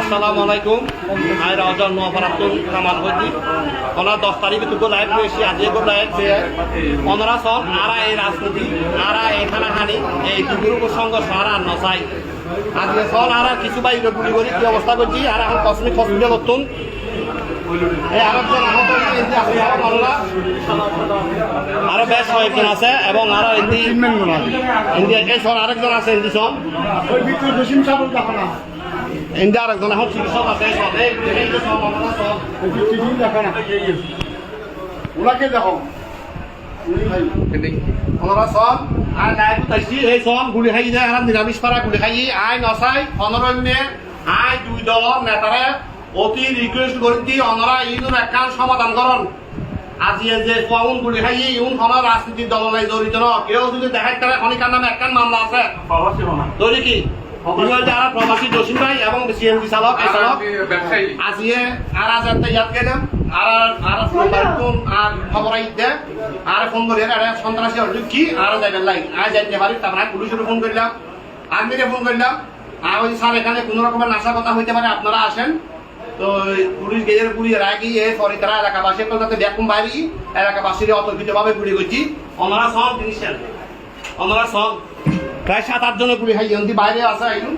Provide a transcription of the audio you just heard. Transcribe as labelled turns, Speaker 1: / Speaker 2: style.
Speaker 1: আসসালামু আলাইকুম। আই রাজন নোয়াপাড়াতুল কামাল হইতি ওনার দশ তারিখে দুটো লাইভ পেয়েছি আজকে গো লাইভ ওনারা সব আরা এই রাজনীতি আরা এই হানাহানি এই দুগুরু সংঘর্ষ আরা নসাই আজকে সব আরা কিছু বাইরে গুলি করি কি অবস্থা করছি? আর এখন কসমিক হসপিটাল নতুন এই আরেকজন আহত এই আছে আরও বেশ কয়েকজন আছে এবং আরও হিন্দি হিন্দি এই সব আরেকজন আছে হিন্দি সব। ইন্ডিয়া আরেকজন এখন চিকিৎসক আছে
Speaker 2: ওনাকে দেখো
Speaker 1: ওনারা সব আর লাইভ উঠাইছি এই সব গুলি খাই যায় আর নিরামিষ পাড়া গুলি খাই আই নসাই অনরণ্যে আই দুই দলের নেতারে অতি রিকোয়েস্ট করি ওনারা ইউন একান সমাধান করন আজি যে কোন গুলি খাই ইউন রাজনীতির দল নাই জড়িত ন কেউ যদি দেখাই তারা খনিকার নামে একান মামলা আছে কি যারা প্রবাসী জসিম ভাই এবং সিএনজি চালক এই চালক। আজিয়ে আর আজ একটা ইয়াত গেলাম আর আর আর খবর আইতে আর ফোন করে আর সন্ত্রাসী হল। কি? আর যাইবেন লাই। আর যাইতে পারি তারপরে পুলিশের ফোন করলাম। আর্মিরে ফোন করলাম। আর ওই স্যার এখানে কোনো রকমের নাশা কথা হইতে পারে আপনারা আসেন। তো পুলিশ গেজের পুলিশ রাখি এ পরে তারা এলাকাবাসী তো যাতে ব্যাকুম বাইরি এলাকাবাসীর অতর্কিত ভাবে গুলি করছি। ওনারা সব জিনিস ওনারা সব প্রায় সাত আট জনের গুলি খাই বাইরে আসা আইলু